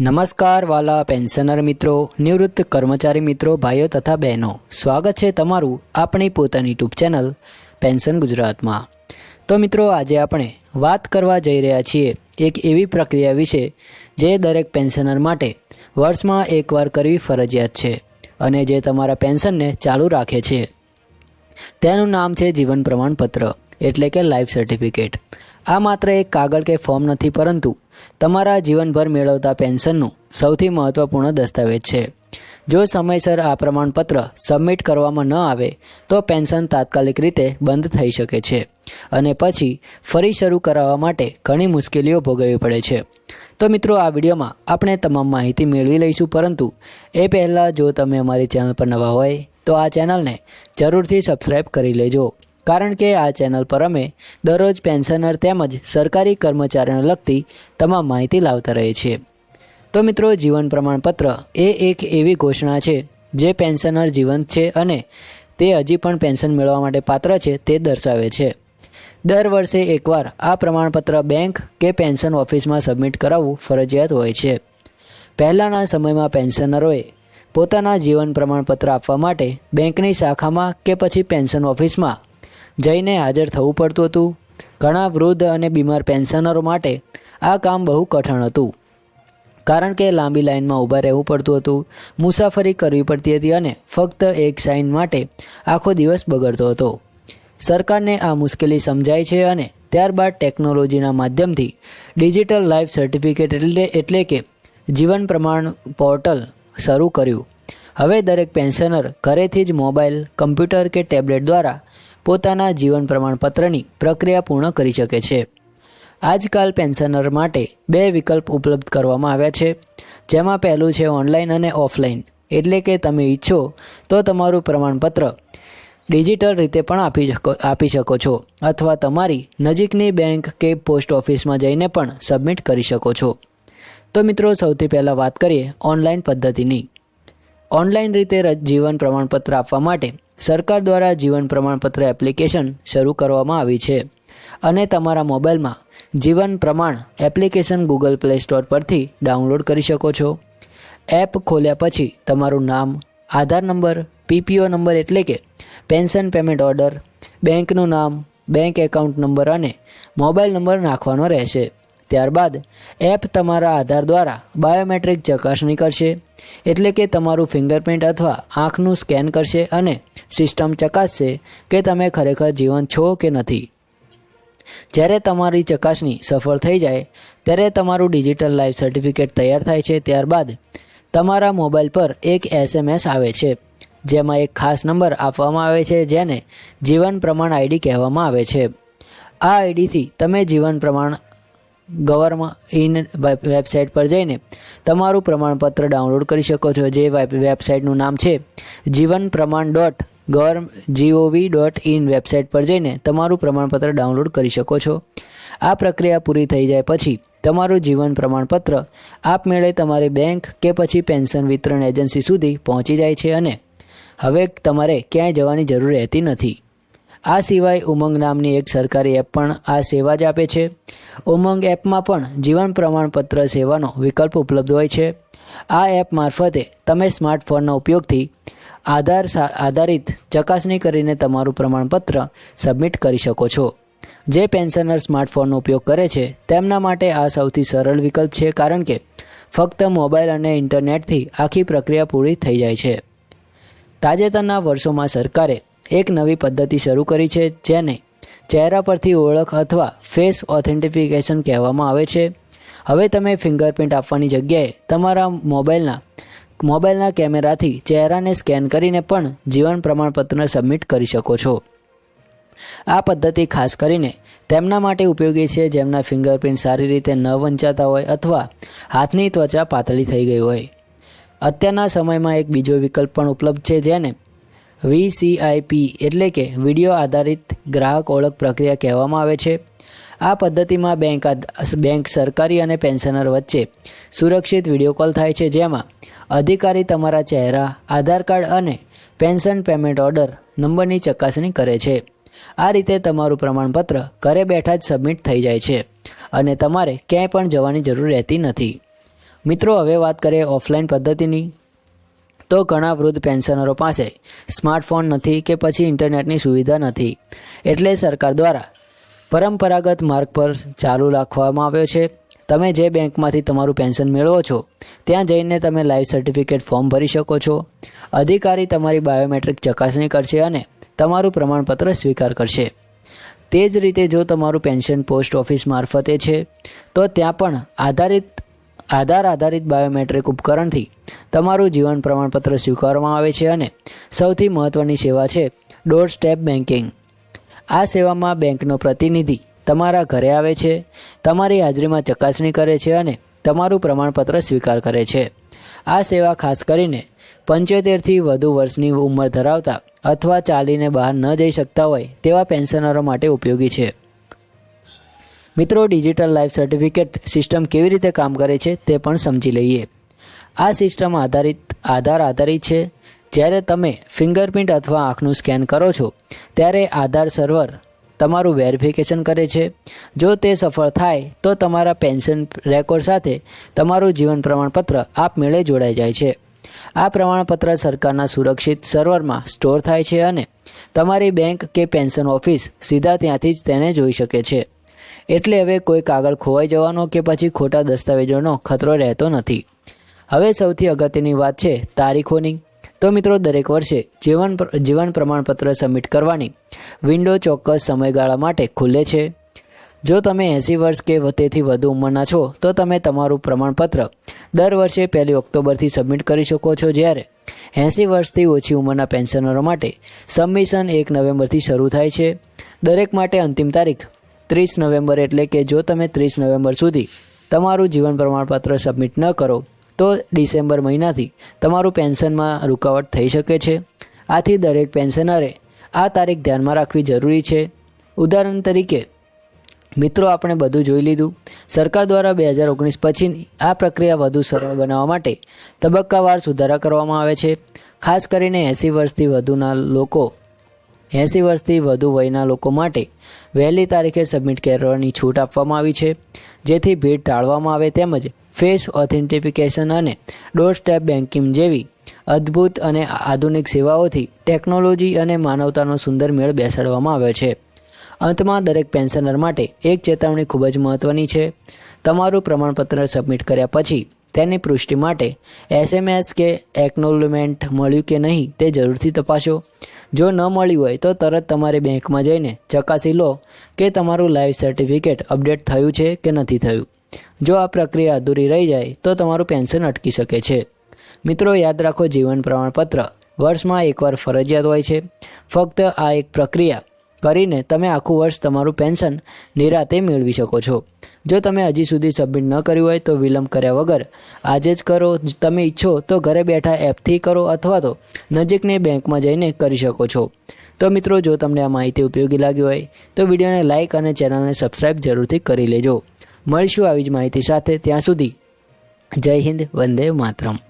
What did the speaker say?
નમસ્કાર વાલા પેન્શનર મિત્રો, નિવૃત્ત કર્મચારી મિત્રો, ભાઈઓ તથા બહેનો. સ્વાગત છે તમારું આપણી પોતાની યુટ્યુબ ચેનલ પેન્શન ગુજરાતમાં. તો મિત્રો, આજે આપણે વાત કરવા જઈ રહ્યા છીએ એક એવી પ્રક્રિયા વિશે જે દરેક પેન્શનર માટે વર્ષમાં એકવાર કરવી ફરજિયાત છે અને જે તમારા પેન્શનને ચાલુ રાખે છે. તેનું નામ છે જીવન પ્રમાણપત્ર, એટલે કે લાઈફ સર્ટિફિકેટ. આ માત્ર એક કાગળ કે ફોર્મ નથી, પરંતુ તમારા જીવનભર મેળવતા પેન્શનનું સૌથી મહત્વપૂર્ણ દસ્તાવેજ છે. જો સમયસર આ પ્રમાણપત્ર સબમિટ કરવામાં ન આવે, તો પેન્શન તાત્કાલિક રીતે બંધ થઈ શકે છે અને પછી ફરી શરૂ કરાવવા માટે ઘણી મુશ્કેલીઓ ભોગવવી પડે છે. તો મિત્રો, આ વિડીયોમાં આપણે તમામ માહિતી મેળવી લઈશું, પરંતુ એ પહેલાં જો તમે અમારી ચેનલ પર નવા હોય, તો આ ચેનલને જરૂરથી સબસ્ક્રાઈબ કરી લેજો. કારણ કે આ ચેનલ પર અમે દરરોજ પેન્શનર તેમજ સરકારી કર્મચારીઓને લગતી તમામ માહિતી લાવતા રહીએ છીએ. તો મિત્રો, જીવન પ્રમાણપત્ર એ એક એવી ઘોષણા છે જે પેન્શનર જીવંત છે અને તે હજી પણ પેન્શન મેળવવા માટે પાત્ર છે તે દર્શાવે છે. દર વર્ષે એકવાર આ પ્રમાણપત્ર બેંક કે પેન્શન ઓફિસમાં સબમિટ કરાવવું ફરજિયાત હોય છે. પહેલાંના સમયમાં પેન્શનરોએ પોતાના જીવન પ્રમાણપત્ર આપવા માટે બેંકની શાખામાં કે પછી પેન્શન ઓફિસમાં જઈને હાજર થવું પડતું હતું. ઘણા વૃદ્ધ અને બીમાર પેન્શનરો માટે આ કામ બહુ કઠણ હતું. કારણ કે લાંબી લાઇનમાં ઊભા રહેવું પડતું હતું. મુસાફરી કરવી પડતી હતી અને ફક્ત એક સાઇન માટે આખો દિવસ બગડતો હતો. સરકારને આ મુશ્કેલી સમજાય છે અને ત્યારબાદ ટેકનોલોજીના માધ્યમથી ડિજિટલ લાઈફ સર્ટિફિકેટ એટલે એટલે કે જીવન પ્રમાણ પોર્ટલ શરૂ કર્યું. હવે દરેક પેન્શનર ઘરેથી જ મોબાઈલ, કમ્પ્યુટર કે ટેબ્લેટ દ્વારા પોતાના જીવન પ્રમાણપત્રની પ્રક્રિયા પૂર્ણ કરી શકે છે. આજકાલ પેન્શનર માટે બે વિકલ્પ ઉપલબ્ધ કરવામાં આવ્યા છે. જેમાં પહેલું છે ઓનલાઈન અને ઓફલાઈન. એટલે કે તમે ઈચ્છો તો તમારું પ્રમાણપત્ર ડિજિટલ રીતે પણ આપી શકો આપી શકો છો. અથવા તમારી નજીકની બેંક કે પોસ્ટ ઓફિસમાં જઈને પણ સબમિટ કરી શકો છો. તો મિત્રો, સૌથી પહેલાં વાત કરીએ ઓનલાઈન પદ્ધતિની. ઓનલાઈન રીતે જીવન પ્રમાણપત્ર આપવા માટે સરકાર દ્વારા જીવન પ્રમાણપત્ર એપ્લિકેશન શરૂ કરવામાં આવી છે. અને તમારા મોબાઈલમાં Jeevan Pramaan application Google Play Store પરથી ડાઉનલોડ કરી શકો છો. એપ ખોલ્યા પછી તમારું નામ, આધાર નંબર, પીપીઓ નંબર એટલે કે પેન્શન પેમેન્ટ ઓર્ડર, બેંકનું નામ, બેંક એકાઉન્ટ નંબર અને મોબાઈલ નંબર નાખવાનો રહેશે. ત્યારબાદ એપ તમારા આધાર દ્વારા બાયોમેટ્રિક ચકાસણી કરશે. એટલે કે તમારું ફિંગરપ્રિન્ટ અથવા આંખનું સ્કેન કરશે અને સિસ્ટમ ચકાસશે કે તમે ખરેખર જીવન છો કે નથી. જ્યારે તમારી ચકાસણી સફળ થઈ જાય, ત્યારે તમારું ડિજિટલ લાઈફ સર્ટિફિકેટ તૈયાર થાય છે. ત્યારબાદ તમારા મોબાઈલ પર એક એસએમએસ આવે છે, જેમાં એક ખાસ નંબર આપવામાં આવે છે, જેને જીવન પ્રમાણ આઈડી કહેવામાં આવે છે. આ આઈડીથી તમે જીવન પ્રમાણ ગવર્મેન્ટ ઇન વેબસાઇટ પર જઈને તમારું પ્રમાણપત્ર ડાઉનલોડ કરી શકો છો, જે વેબ- વેબસાઇટનું નામ છે Jeevan Pramaan dot ગવર્મ G O V dot in website પર જઈને તમારું પ્રમાણપત્ર ડાઉનલોડ કરી શકો છો. આ પ્રક્રિયા પૂરી થઈ જાય પછી તમારું જીવન પ્રમાણપત્ર આપમેળે તમારી બેંક કે પછી પેન્શન વિતરણ એજન્સી સુધી પહોંચી જાય છે અને હવે તમારે ક્યાંય જવાની જરૂર રહેતી નથી. આ સિવાય ઉમંગ નામની એક સરકારી એપ પણ આ સેવા જ આપે છે. ઉમંગ એપમાં પણ જીવન પ્રમાણપત્ર સેવાનો વિકલ્પ ઉપલબ્ધ હોય છે. આ એપ મારફતે તમે સ્માર્ટફોનના ઉપયોગથી આધાર આધારિત ચકાસણી કરીને તમારું પ્રમાણપત્ર સબમિટ કરી શકો છો. જે પેન્શનર સ્માર્ટફોનનો ઉપયોગ કરે છે, તેમના માટે આ સૌથી સરળ વિકલ્પ છે કારણ કે ફક્ત મોબાઈલ અને ઇન્ટરનેટથી આખી પ્રક્રિયા પૂરી થઈ જાય છે. તાજેતરના વર્ષોમાં સરકારે એક નવી પદ્ધતિ શરૂ કરી છે, જેને ચહેરા પરથી ઓળખ અથવા ફેસ ઓથેન્ટિફિકેશન કહેવામાં આવે છે. હવે તમે ફિંગરપ્રિન્ટ આપવાની જગ્યાએ તમારા મોબાઈલના મોબાઈલના કેમેરાથી ચહેરાને સ્કેન કરીને પણ જીવન પ્રમાણપત્ર સબમિટ કરી શકો છો. આ પદ્ધતિ ખાસ કરીને તેમના માટે ઉપયોગી છે જેમના ફિંગરપ્રિન્ટ સારી રીતે ન વંચાતા હોય અથવા હાથની ત્વચા પાતળી થઈ ગઈ હોય. અત્યારના સમયમાં એક બીજો વિકલ્પ પણ ઉપલબ્ધ છે જેને વીસીઆઈપી એટલે કે વીડિયો આધારિત ગ્રાહક ઓળખ પ્રક્રિયા કહેવામાં આવે છે. આ પદ્ધતિમાં બેંક બેંક સરકારી અને પેન્શનર વચ્ચે સુરક્ષિત વીડિયો કોલ થાય છે, જેમાં અધિકારી તમારા ચહેરા, આધાર કાર્ડ અને પેન્શન પેમેન્ટ ઓર્ડર નંબરની ચકાસણી કરે છે. આ રીતે તમારું પ્રમાણપત્ર ઘરે બેઠા જ સબમિટ થઈ જાય છે અને તમારે ક્યાંય પણ જવાની જરૂર રહેતી નથી. મિત્રો, હવે વાત કરીએ ઓફલાઈન પદ્ધતિની. તો ઘણા વૃદ્ધ પેન્શનરો પાસે સ્માર્ટફોન નથી કે પછી ઇન્ટરનેટની સુવિધા નથી. એટલે સરકાર દ્વારા પરંપરાગત માર્ગ પર ચાલુ રાખવામાં આવ્યો છે. તમે જે બેંકમાંથી તમારું પેન્શન મેળવો છો, ત્યાં જઈને તમે લાઈફ સર્ટિફિકેટ ફોર્મ ભરી શકો છો. અધિકારી તમારી બાયોમેટ્રિક ચકાસણી કરશે અને તમારું પ્રમાણપત્ર સ્વીકાર કરશે. તે જ રીતે જો તમારું પેન્શન પોસ્ટ ઓફિસ મારફતે છે, તો ત્યાં પણ આધારિત આધાર આધારિત બાયોમેટ્રિક ઉપકરણથી તમારું જીવન પ્રમાણપત્ર સ્વીકારવામાં આવે છે અને સૌથી મહત્ત્વની સેવા છે ડોર સ્ટેપ બેન્કિંગ. આ સેવામાં બેંકનો પ્રતિનિધિ તમારા ઘરે આવે છે, તમારી હાજરીમાં ચકાસણી કરે છે અને તમારું પ્રમાણપત્ર સ્વીકાર કરે છે. આ સેવા ખાસ કરીને પંચોતેરથી વધુ વર્ષની ઉંમર ધરાવતા અથવા ચાલીને બહાર ન જઈ શકતા હોય તેવા પેન્શનરો માટે ઉપયોગી છે. મિત્રો ડિજિટલ લાઈફ સર્ટિફિકેટ સિસ્ટમ કેવી રીતે કામ કરે છે તે પણ સમજી લઈએ. આ સિસ્ટમ આધારિત, આધાર આધારિત છે. જ્યારે તમે ફિંગરપ્રિન્ટ અથવા આંખનું સ્કેન કરો છો, ત્યારે આધાર સર્વર તમારું વેરિફિકેશન કરે છે. જો તે સફળ થાય, તો તમારા પેન્શન રેકોર્ડ સાથે તમારું જીવન પ્રમાણપત્ર આપમેળે જોડાઈ જાય છે. આ પ્રમાણપત્ર સરકારના સુરક્ષિત સર્વરમાં સ્ટોર થાય છે અને તમારી બેંક કે પેન્શન ઓફિસ સીધા ત્યાંથી જ તેને જોઈ શકે છે. એટલે હવે કોઈ કાગળ ખોવાઈ જવાનો કે પછી ખોટા દસ્તાવેજોનો ખતરો રહેતો નથી. હવે સૌથી અગત્યની વાત છે તારીખોની. તો મિત્રો, દરેક વર્ષે જીવન જીવન પ્રમાણપત્ર સબમિટ કરવાની વિન્ડો ચોક્કસ સમયગાળા માટે ખુલે છે. જો તમે એંસી વર્ષ કે તેથી વધુ ઉંમરના છો, તો તમે તમારું પ્રમાણપત્ર દર વર્ષે પહેલી ઓક્ટોબરથી સબમિટ કરી શકો છો જ્યારે એંસી વર્ષથી ઓછી ઉંમરના પેન્શનરો માટે સબમિશન એક નવેમ્બરથી શરૂ થાય છે. દરેક માટે અંતિમ તારીખ ત્રીસ નવેમ્બર એટલે કે જો તમે ત્રીસ નવેમ્બર સુધી તમારું જીવન પ્રમાણપત્ર સબમિટ ન કરો, તો ડિસેમ્બર મહિનાથી તમારું પેન્શનમાં રૂકાવટ થઈ શકે છે. આથી દરેક પેન્શનરે આ તારીખ ધ્યાનમાં રાખવી જરૂરી છે. ઉદાહરણ તરીકે, મિત્રો, આપણે બધું જોઈ લીધું. સરકાર દ્વારા બે હજાર ઓગણીસ પછીની આ પ્રક્રિયા વધુ સરળ બનાવવા માટે તબક્કાવાર સુધારા કરવામાં આવે છે. ખાસ કરીને એંસી વર્ષથી વધુના લોકો એંસી વર્ષથી વધુ વયના લોકો માટે વહેલી તારીખે સબમિટ કરવાની છૂટ આપવામાં આવી છે. જેથી ભીડ ટાળવામાં આવે તેમજ ફેસ ઓથેન્ટિફિકેશન અને ડોર સ્ટેપ બેન્કિંગ જેવી અદ્ભુત અને આધુનિક સેવાઓથી ટેકનોલોજી અને માનવતાનો સુંદર મેળ બેસાડવામાં આવ્યો છે. અંતમાં દરેક પેન્શનર માટે એક ચેતવણી ખૂબ જ મહત્ત્વની છે. તમારું પ્રમાણપત્ર સબમિટ કર્યા પછી તેની પુષ્ટિ માટે એસએમએસ કે એક્નોલમેન્ટ મળ્યું કે નહીં તે જરૂરથી તપાસો. જો ન મળ્યું હોય તો તરત તમારે બેંકમાં જઈને ચકાસી લો કે તમારું લાઈફ સર્ટિફિકેટ અપડેટ થયું છે કે નથી થયું. જો આ પ્રક્રિયા અધૂરી રહી જાય તો તમારું પેન્શન અટકી શકે છે. મિત્રો, યાદ રાખો જીવન પ્રમાણપત્ર. વર્ષમાં એકવાર ફરજિયાત હોય છે. ફક્ત આ એક પ્રક્રિયા કરીને તમે આખું વર્ષ તમારું પેન્શન નિરાતે મેળવી શકો છો. જો તમે હજી સુધી સબમિટ ન કર્યું હોય તો વિલંબ કર્યા વગર. આજે જ કરો, તમે ઈચ્છો તો ઘરે બેઠા એપથી કરો અથવા તો નજીકની બેંકમાં જઈને કરી શકો છો. તો મિત્રો, જો તમને આ માહિતી ઉપયોગી લાગી હોય, તો વિડીયોને લાઇક અને ચેનલને સબસ્ક્રાઈબ જરૂરથી કરી લેજો. મળીશું આવી જ માહિતી સાથે. ત્યાં સુધી જય હિન્દ, વંદે માતરમ.